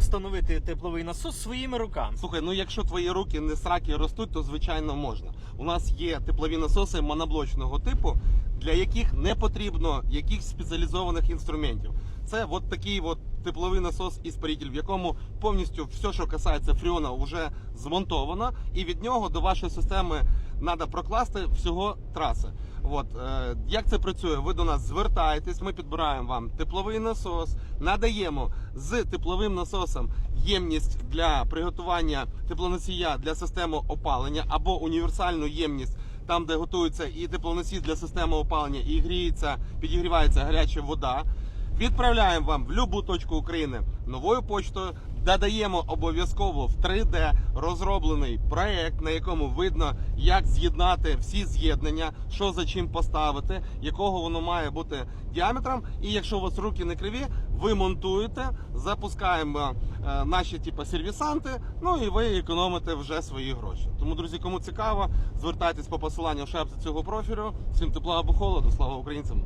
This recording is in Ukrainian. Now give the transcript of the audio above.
встановити тепловий насос своїми руками. Слухай, ну якщо твої руки не сраки ростуть, то звичайно можна. У нас є теплові насоси моноблочного типу, для яких не потрібно якихось спеціалізованих інструментів. Це от такий от тепловий насос іспаритель, в якому повністю все, що касається фріона, вже змонтовано, і від нього до вашої системи треба прокласти всього траси. От е, як це працює? Ви до нас звертаєтесь, ми підбираємо вам тепловий насос, надаємо з тепловим насосом ємність для приготування теплоносія для системи опалення або універсальну ємність. Там, де готується і теплоносій для системи опалення, і гріється, підігрівається гаряча вода. Відправляємо вам в будь-яку точку України новою почтою. Додаємо обов'язково в 3D розроблений проект, на якому видно, як з'єднати всі з'єднання, що за чим поставити, якого воно має бути діаметром. І якщо у вас руки не криві, ви монтуєте, запускаємо наші типу, сервісанти. Ну і ви економите вже свої гроші. Тому, друзі, кому цікаво, звертайтесь по посиланню в шапці цього профілю. Всім тепла або холоду. Слава українцям!